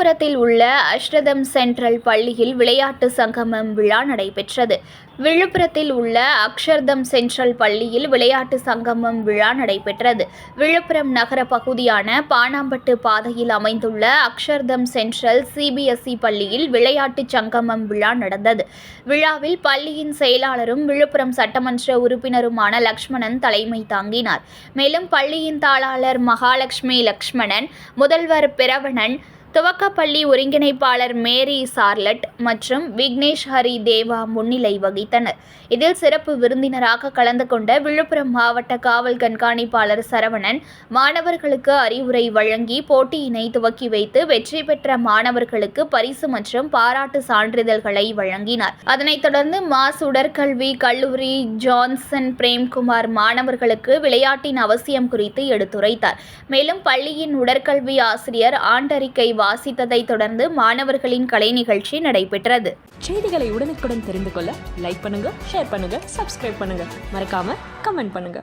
விழுப்புரத்தில் உள்ள அஷ்ரதம் சென்ட்ரல் பள்ளியில் விளையாட்டு சங்கமம் விழா நடைபெற்றது. விழுப்புரத்தில் உள்ள அக்ஷர்தம் சென்ட்ரல் பள்ளியில் விளையாட்டு சங்கமம் விழா நடைபெற்றது. விழுப்புரம் நகர பகுதியான பானாம்பட்டு பாதையில் அமைந்துள்ள அக்ஷர்தம் சென்ட்ரல் சிபிஎஸ்இ பள்ளியில் விளையாட்டு சங்கமம் விழா நடந்தது. விழாவில் பள்ளியின் செயலாளரும் விழுப்புரம் சட்டமன்ற உறுப்பினருமான லக்ஷ்மணன் தலைமை தாங்கினார். மேலும் பள்ளியின் தாளாளர் மகாலட்சுமி லக்ஷ்மணன் முதல்வர் பிரவணன் துவக்கப்பள்ளி ஒருங்கிணைப்பாளர் மேரி சார்லட் மற்றும் விக்னேஷ் ஹரி தேவா முன்னிலை வகித்தனர். இதில் சிறப்பு விருந்தினராக கலந்து கொண்ட விழுப்புரம் மாவட்ட காவல் கண்காணிப்பாளர் சரவணன் மாணவர்களுக்கு அறிவுரை வழங்கி போட்டியினை துவக்கி வைத்து வெற்றி பெற்ற மாணவர்களுக்கு பரிசு மற்றும் பாராட்டு சான்றிதழ்களை வழங்கினார். அதனைத் தொடர்ந்து மாஸ் உடற்கல்வி கல்லூரி ஜான்சன் பிரேம்குமார் மாணவர்களுக்கு விளையாட்டின் அவசியம் குறித்து எடுத்துரைத்தார். மேலும் பள்ளியின் உடற்கல்வி ஆசிரியர் ஆண்டறிக்கை வாசித்ததைத் தொடர்ந்து மாணவர்களின் கலை நிகழ்ச்சி நடைபெற்றது. செய்திகளை உடனுக்குடன் தெரிந்து கொள்ள லைக் பண்ணுங்க ஷேர் பண்ணுங்க சப்ஸ்கிரைப் பண்ணுங்க. மறக்காம கமெண்ட் பண்ணுங்க.